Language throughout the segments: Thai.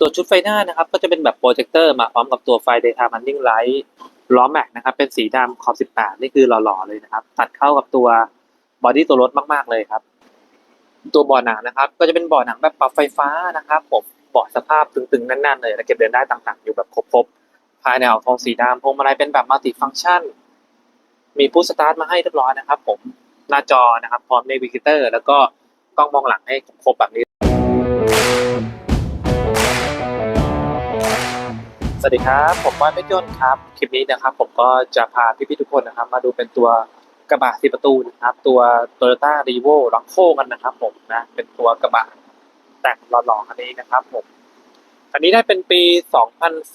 ตัวชุดไฟหน้านะครับ ก็จะเป็นแบบโปรเจคเตอร์มาพร้อมกับตัวไฟ Daytime Running Light ล้อแม็กนะครับ เป็นสีดำขอบ 18 นี่คือหล่อๆเลยนะครับ ตัดเข้ากับตัวบอดี้ตัวรถมากๆเลยครับ ตัวเบาะหนังนะครับ ก็จะเป็นเบาะหนังแบบปรับไฟฟ้านะครับผมเบาะสภาพตึงๆแน่นๆเลยและเก็บเดินได้ต่างๆ อยู่แบบครบๆภายในออกทองสีดำพวงมาลัยเป็นแบบมัลติฟัง c t ชัน มีผู้สตาร์ทมาให้เรียบร้อยนะครับ ผมหน้าจอนะครับพร้อมเนวิเกเตอร์แล้วก็กล้องมองหลังให้ครบแบบนี้ สวัสดีครับ ผมว่าไม่ยนต์ครับ คลิปนี้นะครับผมก็จะพาพี่ๆทุกคนนะครับ มาดูเป็นตัวกระบะสีประตูนะครับ ตัว Toyota r e v o r o c c o กันนะครับ ผมนะเป็นตัวกระบะแต่งหล่อๆคันนี้นะครับผมคันนี้ได้เป็นปี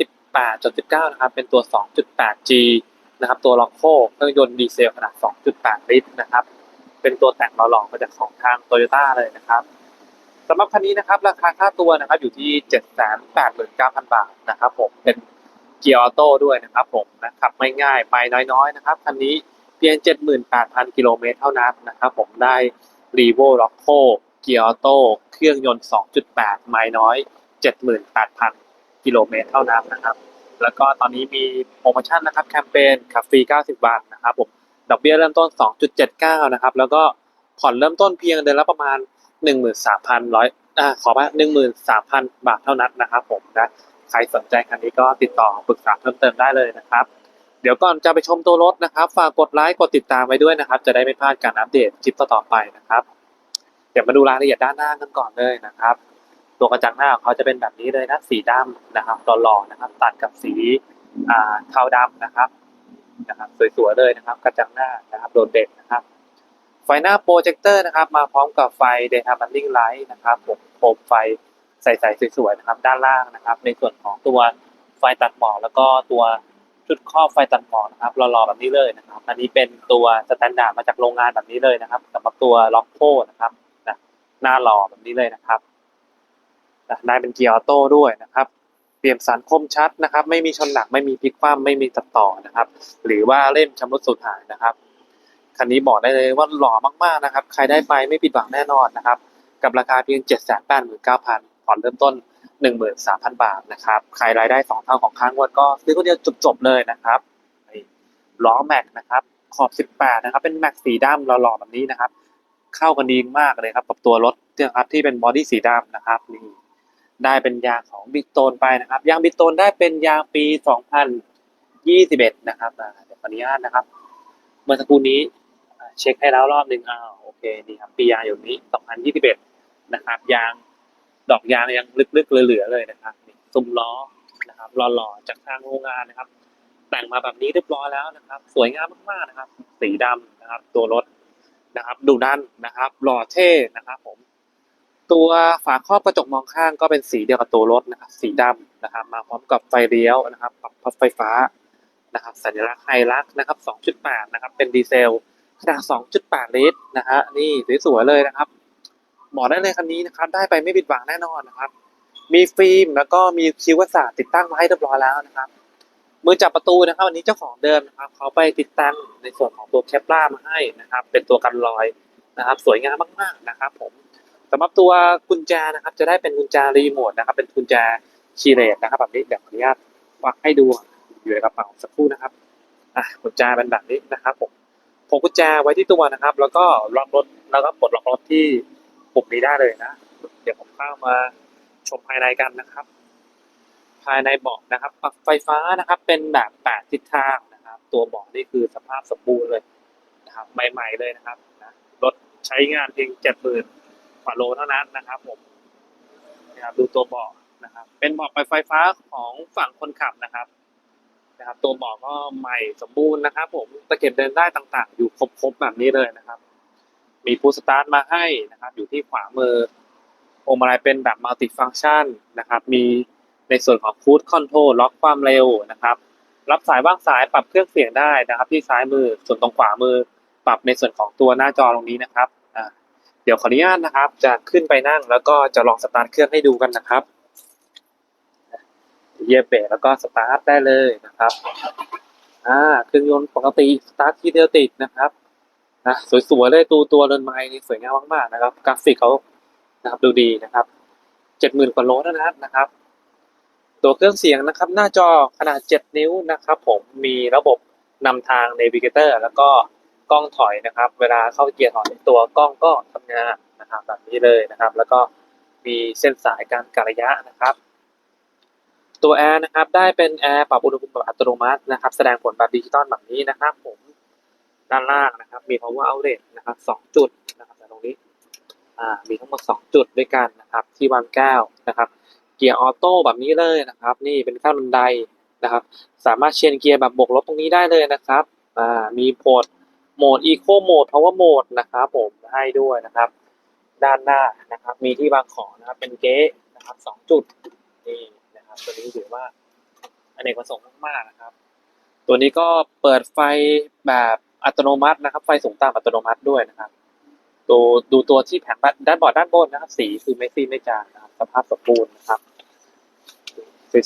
2018-19นะครับ เป็นตัว 2.8G นะครับ ตัว r o c c o เครื่องยนต์ดีเซลขนาด 2.8 ลิตรนะครับ เป็นตัวแต่งหล่อๆมาจากของทาง Toyota เลยนะครับ สำหรับคันนี้นะครับราคาค่าตัวนะครับอยู่ที่ 789,000 บาทนะครับผมเป็นเกียร์ออโต้ด้วยนะครับผมนะครับไม่ง่ายไปน้อยๆนะครับคันนี้เพียง 78,000 กิโลเมตรเท่านั้นนะครับผมได้ r e v o r o c c o เกียร์ออโต้เครื่องยนต์ 2.8 ไม่น้อย 78,000 กิโลเมตรเท่านั้นนะครับแล้วก็ตอนนี้มีโปรโมชั่นนะครับแคมเปญขับฟรี 90 บาทนะครับผมดอกเบี้ยเริ่มต้น 2.79 นะครับแล้วก็ผ่อนเริ่มต้นเพียงเดือนละประมาณ หนึ่งหมื่นสามพันร้อยอ่าขอมาหนึ่งหมื่นสามพันบาทเท่านั้นนะครับผมนะใครสนใจคันนี้ก็ติดต่อปรึกษาเพิ่มเติมได้เลยนะครับ เดี๋ยวก่อนจะไปชมตัวรถนะครับ ฝากกดไลค์กดติดตามไว้ด้วยนะครับ จะได้ไม่พลาดการอัปเดตคลิปต่อๆไปนะครับ เดี๋ยวมาดูรายละเอียดด้านหน้ากันก่อนเลยนะครับ ตัวกระจังหน้าของเขาจะเป็นแบบนี้เลยนะสีดำนะครับหล่อๆนะครับ ตัดกับสีอ่าเทาดำนะครับนะครับ สวยๆเลยนะครับ กระจังหน้านะครับโดดเด่นนะครับ ไฟหน้าโปรเจคเตอร์นะครับ มาพร้อมกับไฟ Daytime Running Light นะครับผมโคมไฟใสๆสวยๆนะครับ ด้านล่างนะครับ ในส่วนของตัวไฟตัดหมอกแล้วก็ตัวชุดครอบไฟตัดหมอกนะครับหล่อๆแบบนี้เลยนะครับ อันนี้เป็นตัวสแตนดาร์ดมาจากโรงงานแบบนี้เลยนะครับสำหรับตัวล็อกโคนะครับนะหน้าหล่อแบบนี้เลยนะครับนะได้เป็นเกียร์ออโต้ด้วยนะครับเตรียมสารคมชัดนะครับ ไม่มีชนหนักไม่มีพลิกคว่ำไม่มีตัดต่อนะครับ หรือว่าเล่มชำรุดสูญหายนะครับ คันนี้บอกได้เลยว่าหล่อมากๆนะครับ ใครได้ไปไม่ผิดหวังแน่นอนนะครับ กับราคาเพียง 7 8 9 0 0 0ผ่อนเริ่มต้น 13,000 บาทนะครับ ใครรายได้ 2 เท่าของค้างวดก็ซื้อคนเดียวจบๆเลยนะครับล้อแม็กนะครับ ขอบ 18 นะครับ เป็นแม็กสีดำหล่อๆแบบนี้นะครับ เข้ากันดีมากเลยครับ กับตัวรถนะครับที่เป็นบอดี้สีดำนะครับนี่ได้เป็นยางของบิ๊กโตนไปนะครับ ยางบิ๊กโตนได้เป็นยางปี 2021 นะครับอ่าเดี๋ยวขออนุญาตนะครับ เมื่อสักครู่นี้ เช็คให้แล้วรอบหนึ่งอ้าวโอเคนี่ครับปียางอยู่นี้ 2021 นะครับ ยางดอกยางยังลึกๆเหลือๆเลยนะครับซุ้มล้อนะครับหล่อๆจากทางโรงงานนะครับ แต่งมาแบบนี้เรียบร้อยแล้วนะครับ สวยงามมากๆนะครับ สีดำนะครับ ตัวรถนะครับดูดันนะครับ หล่อเท่นะครับ ผม ตัวฝาครอบกระจกมองข้างก็เป็นสีเดียวกับตัวรถนะครับ สีดำนะครับ มาพร้อมกับไฟเลี้ยวนะครับปรับพับไฟฟ้านะครับ สัญลักษณ์ไฮลักนะครับ 2.8 นะครับ เป็นดีเซล ขนาด 2.8 ลิตรนะฮะนี่สวยๆเลยนะครับบอกได้เลยคันนี้นะครับ ได้ไปไม่ผิดหวังแน่นอนนะครับ มีฟิล์มแล้วก็มีคิววัสาติดตั้งมาให้เรียบร้อยแล้วนะครับ มือจับประตูนะครับวันนี้เจ้าของเดิมนะครับ เขาไปติดตั้งในส่วนของตัวแคปล่ามาให้นะครับ เป็นตัวกันรอยนะครับ สวยงามมากๆนะครับ ผมสำหรับตัวกุญแจนะครับ จะได้เป็นกุญแจรีโมทนะครับ เป็นกุญแจคีย์เลสนะครับ แบบนี้เดี๋ยวขออนุญาตวักให้ดูอยู่ในกระเป๋าสักครู่นะครับอะกุญแจเป็นแบบนี้นะครับผม พกกุญแจไว้ที่ตัวนะครับ แล้วก็ล็อกรถแล้วก็ปลดล็อกรถที่ปุ่มนี้ได้เลยนะ เดี๋ยวผมเข้ามาชมภายในกันนะครับ ภายในเบาะนะครับปลั๊กไฟฟ้านะครับ เป็นแบบแปดทิศทางนะครับ ตัวเบาะนี่คือสภาพสมบูรณ์เลยนะครับใหม่ๆเลยนะครับนะรถใช้งานเพียงเจ็ดหมื่นกว่าโลเท่านั้นนะครับผมนะครับดูตัวเบาะนะครับ เป็นเบาะไฟฟ้าของฝั่งคนขับนะครับ นะครับ ตัวเบาะก็ใหม่สมบูรณ์นะครับ ผมตะเข็บเดินได้ต่างๆ อยู่ครบๆแบบนี้เลยนะครับ มีพูสตาร์ทมาให้นะครับ อยู่ที่ขวามือพวงมาลัยเป็นแบบมัลติฟัง c t ชันนะครับ มีในส่วนของฟูดคอนโทรลล็อกความเร็วนะครับ รับสายว่างสายปรับเครื่องเสียงได้นะครับ ที่ซ้ายมือส่วนตรงขวามือ ปรับในส่วนของตัวหน้าจอตรงนี้นะครับเดี๋ยวขออนุญาตนะครับ จะขึ้นไปนั่งแล้วก็จะลองสตาร์ทเครื่องให้ดูกันนะครับ เหยียบเบรกแล้วก็สตาร์ทได้เลยนะครับอ่าเครื่องยนต์ปกติสตาร์ทที่เดียวติดนะครับนะสวยๆเลยตัวตัวเรือนไม้นี่สวยงามมากๆนะครับ กราฟิกเขานะครับดูดีนะครับเจ็ดหมื่นกว่าโลเท่านั้นนะครับ ตัวเครื่องเสียงนะครับ หน้าจอขนาด7นิ้วนะครับ ผมมีระบบนำทาง Navigator แล้วก็กล้องถอยนะครับ เวลาเข้าเกียร์ถอยตัวกล้องก็ทำงานนะครับแบบนี้เลยนะครับ แล้วก็มีเส้นสายการกะระยะนะครับ ตัวแอร์นะครับได้เป็นแอร์ปรับอุณหภูมิแบบอัตโนมัตินะครับ แสดงผลแบบดิจิตอลแบบนี้นะครับ ผมด้านล่างนะครับ มี power outlet นะครับสองจุดนะครับแต่ตรงนี้อ่ามีทั้งหมดสองจุดด้วยกันนะครับ ที่วางแก้วนะครับ เกียร์ออโต้แบบนี้เลยนะครับ นี่เป็นขั้นบันไดนะครับ สามารถเชนเกียร์แบบบวกลบตรงนี้ได้เลยนะครับอ่ามีโหมดโหมดอีโคโหมดพาวเวอร์โหมดนะครับผมให้ด้วยนะครับ ด้านหน้านะครับ มีที่วางของนะครับ เป็นเก๊ะนะครับสองจุดนี่ นะครับ ตัวนี้ถือว่าอเนกประสงค์มากๆนะครับ ตัวนี้ก็เปิดไฟแบบอัตโนมัตินะครับ ไฟสูงต่ำอัตโนมัติด้วยนะครับดูดูตัวที่แผงด้านบอร์ดด้านบนนะครับ สีคือไม่ซีดไม่จางนะครับ สภาพสมบูรณ์นะครับ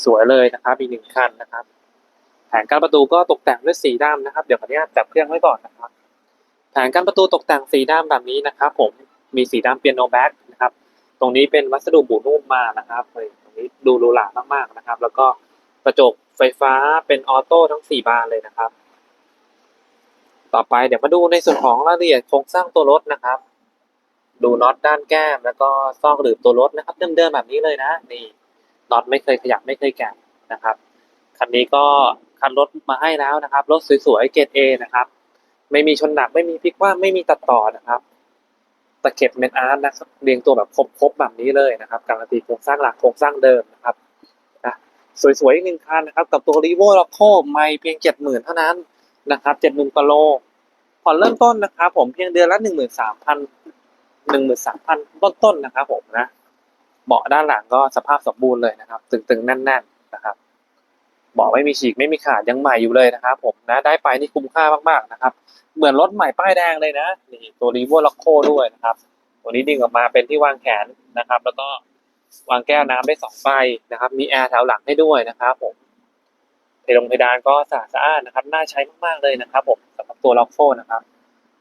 สวยๆเลยนะครับอีกหนึ่งคันนะครับ แผงกั้นประตูก็ตกแต่งด้วยสีดำนะครับ เดี๋ยวขออนุญาตจับเครื่องไว้ก่อนนะครับ แผงกั้นประตูตกแต่งสีดำแบบนี้นะครับ ผมมีสีดำเปียโนแบ็กนะครับ ตรงนี้เป็นวัสดุบูนุ่มมานะครับเฮ้ย ดูหรูหรามากๆนะครับ แล้วก็กระจกไฟฟ้าเป็นออโต้ทั้งสี่บานเลยนะครับ ต่อไปเดี๋ยวมาดูในส่วนของรายละเอียดโครงสร้างตัวรถนะครับ ดูน็อตด้านแก้ม แล้วก็ซอกหลืบตัวรถนะครับ เดิมๆแบบนี้เลยนะนี่น็อตไม่เคยขยับไม่เคยแกะนะครับคันนี้ก็คันรถมาให้แล้วนะครับ รถสวยๆเกรดเอนะครับ ไม่มีชนหนักไม่มีพลิกว่ำไม่มีตัดต่อนะครับ ตะเข็บเมนอาร์ตนะครับเรียงตัวแบบครบๆแบบนี้เลยนะครับการันตีโครงสร้างหลักโครงสร้างเดิมนะครับนะสวยๆอีกหนึ่งคันนะครับ กับตัวรีโวล็อกโคไม่เพียงเจ็ดหมื่นเท่านั้นนะครับเจ็ดหมื่นกว่าโลผ่อนเริ่มต้นนะครับผมเพียงเดือนละหนึ่งหมื่นสามพันหนึ่งหมื่นสามพันต้นๆนะครับผมนะเบาะด้านหลังก็สภาพสมบูรณ์เลยนะครับ ตึงๆแน่น ๆนะครับ เบาะไม่มีฉีกไม่มีขาดยังใหม่อยู่เลยนะครับผมนะได้ไปนี่คุ้มค่ามากๆนะครับ เหมือนรถใหม่ป้ายแดงเลยนะนี่ตัวรีโวล็อกโคด้วยนะครับ ตัวนี้ดึงออกมาเป็นที่วางแขนนะครับ แล้วก็วางแก้วน้ำได้สองใบนะครับ มีแอร์แถวหลังให้ด้วยนะครับผมเพดงเพดานก็สะอาดสะอานนะครับ น่าใช้มากๆเลยนะครับ ผมสำหรับตัวล็อกโคนะครับ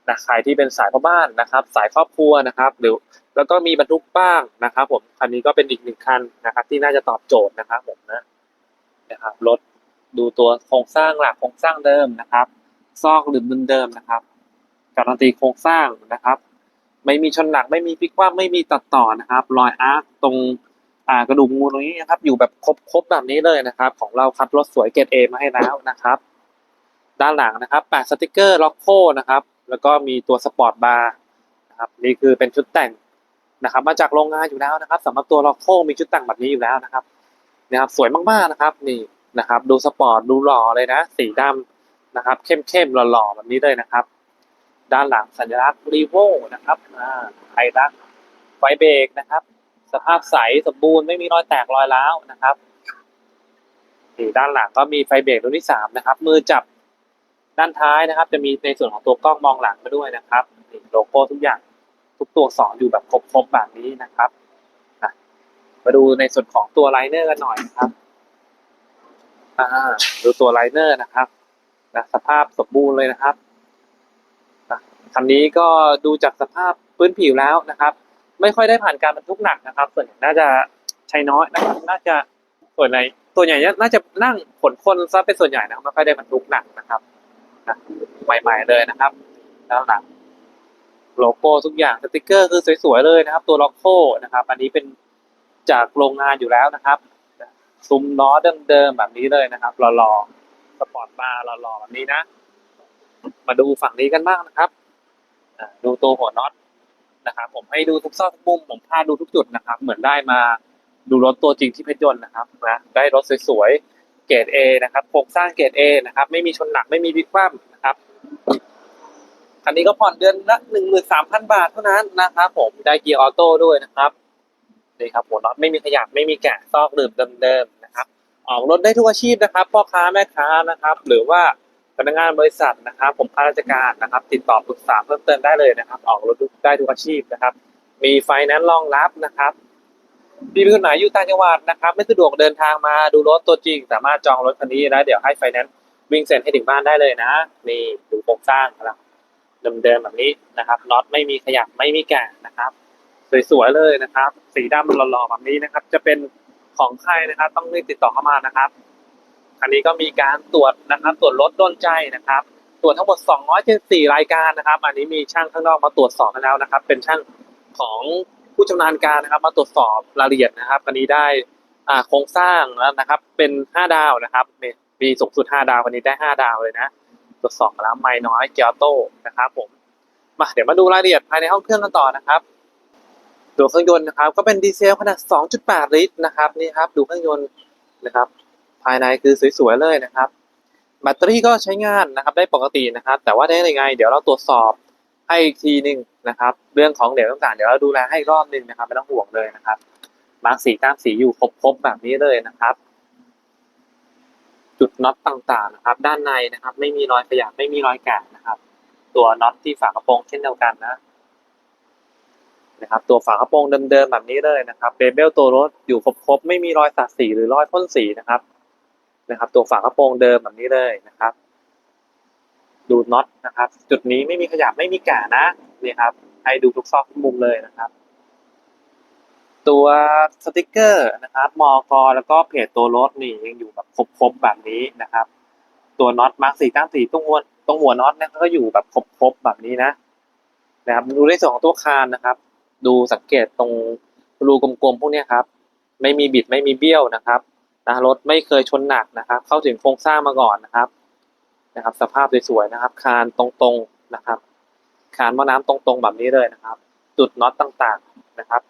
นะใครที่เป็นสายพ่อบ้านนะครับ สายครอบครัวนะครับ หรือแล้วก็มีบรรทุกบ้างนะครับ ผมคันนี้ก็เป็นอีกหนึ่งคันนะครับ ที่น่าจะตอบโจทย์นะครับผมนะ นะครับรถดูตัวโครงสร้างหลักโครงสร้างเดิมนะครับ ซอกหรือเดิมนะครับการันตีโครงสร้างนะครับ ไม่มีชนหนักไม่มีพิกคว่ำไม่มีตัดต่อนะครับ รอยอาร์คตรงกระดูกงูตรงนี้นะครับ อยู่แบบครบๆแบบนี้เลยนะครับ ของเราคัดรถสวยเกรดเอมาให้แล้วนะครับ ด้านหลังนะครับแปะสติกเกอร์ล็อกโคนะครับ แล้วก็มีตัวสปอร์ตบาร์นะครับนี่คือเป็นชุดแต่งนะครับ มาจากโรงงานอยู่แล้วนะครับสำหรับตัวล็อกโคมีชุดแต่งแบบนี้อยู่แล้วนะครับ นะครับสวยมากๆนะครับนี่นะครับดูสปอร์ตดูหล่อเลยนะ สีดำนะครับ เข้มๆหล่อๆแบบนี้เลยนะครับ ด้านหลังสัญลักษณ์รีโวนะครับไทยรักไฟเบรกนะครับ สภาพใสสมบูรณ์ไม่มีรอยแตกรอยร้าวนะครับนี่ด้านหลังก็มีไฟเบรกตัวที่สามนะครับ มือจับด้านท้ายนะครับ จะมีในส่วนของตัวกล้องมองหลังมาด้วยนะครับโลโก้ทุกอย่างทุกตัวสอนอยู่แบบครบๆแบบนี้นะครับ มาดูในส่วนของตัวไลเนอร์กันหน่อยนะครับอ่าดูตัวไลเนอร์นะครับนะสภาพสมบูรณ์เลยนะครับนะคันนี้ก็ดูจากสภาพพื้นผิวแล้วนะครับ ไม่ค่อยได้ผ่านการบรรทุกหนักนะครับ ส่วนใหญ่น่าจะใช้น้อยนะครับน่าจะส่วนใหญ่ตัวใหญ่น่าจะนั่งขนคนซะเป็นส่วนใหญ่นะครับไม่ค่อยได้บรรทุกหนักนะครับนะใหม่ ๆเลยนะครับแล้วหลังโลโก้ทุกอย่างสติกเกอร์คือสวยๆเลยนะครับ ตัวล็อกโคนะครับ อันนี้เป็น จากโรงงานอยู่แล้วนะครับซุ้มล้อเดิมๆแบบนี้เลยนะครับหล่อๆสปอร์ตบาร์หล่อๆแบบนี้นะ มาดูฝั่งนี้กันบ้างนะครับดูตัวหัวน็อตนะครับ ผมให้ดูทุกซอกทุกมุมผมพาดูทุกจุดนะครับ เหมือนได้มาดูรถตัวจริงที่เพชรยนต์นะครับนะได้รถสวยๆเกรด A นะครับโครงสร้างเกรด A นะครับ ไม่มีชนหนักไม่มีพลิกคว่ำนะครับคันนี้ก็ผ่อนเดือนละหนึ่งหมื่นสามพันบาทเท่านั้นนะครับ ผมได้เกียร์ออโต้ด้วยนะครับ นี่ครับหัวน็อตไม่มีขยับไม่มีแกะซอกหลืบเดิมๆนะครับ ออกรถได้ทุกอาชีพนะครับพ่อค้าแม่ค้านะครับ หรือว่าพนักงานบริษัทนะครับ ผมข้าราชการนะครับ ติดต่อปรึกษาเพิ่มเติมได้เลยนะครับ ออกรถได้ทุกอาชีพนะครับ มีไฟแนนซ์รองรับนะครับพี่เป็นคนไหนอยู่ต่างจังหวัดนะครับ ไม่สะดวกเดินทางมาดูรถตัวจริง สามารถจองรถคันนี้แล้วเดี๋ยวให้ไฟแนนซ์วิ่งเซ็นให้ถึงบ้านได้เลยนะนี่ดูโครงสร้างครับเดิมๆแบบนี้นะครับน็อตไม่มีขยับไม่มีแกะนะครับ สวยๆเลยนะครับ สีดำหล่อๆแบบนี้นะครับ จะเป็นของใครนะครับ ต้องรีบติดต่อเข้ามานะครับคันนี้ก็มีการตรวจนะครับ ตรวจรถโดนใจนะครับ ตรวจทั้งหมด 274 รายการนะครับ อันนี้มีช่างข้างนอกมาตรวจสอบแล้วนะครับ เป็นช่างของผู้ชำนาญการนะครับ มาตรวจสอบรายละเอียดนะครับอันนี้ได้อ่าโครงสร้างแล้วนะครับ เป็น 5 ดาวนะครับมีสูงสุด 5 ดาววันนี้ได้ 5 ดาวเลยนะ ตรวจสอบมาแล้วไม่น้อยเกียรโตนะครับผมมาเดี๋ยวมาดูรายละเอียดภายในห้องเครื่องกันต่อนะครับ ตัวเครื่องยนต์นะครับก็เป็นดีเซลขนาด 2.8 ลิตรนะครับนี่ครับดูเครื่องยนต์นะครับ ภายในคือสวยๆเลยนะครับแบตเตอรี่ก็ใช้งานนะครับได้ปกตินะครับ แต่ว่าได้ยังไง เดี๋ยวเราตรวจสอบให้อีกทีหนึ่งนะครับ เรื่องของเหลวต่างๆ เดี๋ยวเราดูแลให้รอบหนึ่งนะครับไม่ต้องห่วงเลยนะครับมาร์กสีตามสีอยู่ครบๆแบบนี้เลยนะครับ จุดน็อตต่างๆนะครับ ด้านในนะครับ ไม่มีรอยขยับไม่มีรอยแกะนะครับ ตัวน็อตที่ฝากระโปรงเช่นเดียวกันนะ นะครับตัวฝากระโปรงเดิมๆแบบนี้เลยนะครับเบเบลตัวรถอยู่ครบๆไม่มีรอยสัดสีหรือรอยพ่นสีนะครับนะครับ ตัวฝากระโปรงเดิมแบบนี้เลยนะครับ ดูน็อตนะครับ จุดนี้ไม่มีขยับไม่มีแกะนะนี่ครับ ให้ดูทุกซอกทุกมุมเลยนะครับ ตัวสติกเกอร์นะครับมอกแล้วก็เพจตัวรถนี่ยังอยู่แบบครบๆแบบนี้นะครับ ตัวน็อตมาร์คสี่ก้ามสี่ตรงหัวตรงหัวน็อตเนี่ยก็อยู่แบบครบๆแบบนี้นะนะครับดูในส่วนของตัวคานนะครับ ดูสังเกตตรงรูกลมๆพวกนี้ครับ ไม่มีบิดไม่มีเบี้ยวนะครับนะรถไม่เคยชนหนักนะครับ เข้าถึงโครงสร้างมาก่อนนะครับนะครับ สภาพสวยๆนะครับ คานตรงๆนะครับคานหม้อน้ำตรงๆแบบนี้เลยนะครับ จุดน็อตต่างๆนะครับ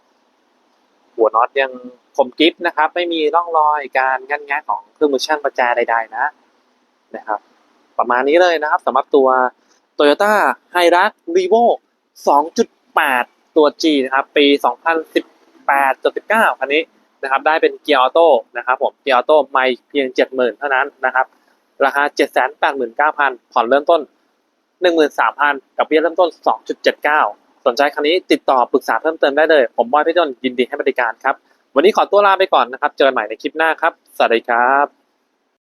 หัวน็อตยังคมกริฟนะครับ ไม่มีร่องรอยการงันแงะของเครื่องมือช่างประแจใด ๆ นะนะครับ ประมาณนี้เลยนะครับสำหรับตัว Toyota h i r u x Revo 2.8 ตัว G นะครับ ปี 2018-19คันนี้นะครับ ได้เป็นเกียร์ออโต้นะครับผม เกียร์ออโต้ไม่เพียง 70,000 เท่านั้นนะครับ ราคา 789,900 ผ่อนเริ่มต้น 13,000กับเบี้ยเริ่มต้น 2.79 สนใจคันนี้ติดต่อปรึกษาเพิ่มเติมได้เลย ผมบอยพี่จนยินดีให้บริการครับ วันนี้ขอตัวลาไปก่อนนะครับ เจอกันใหม่ในคลิปหน้าครับ สวัสดีครับ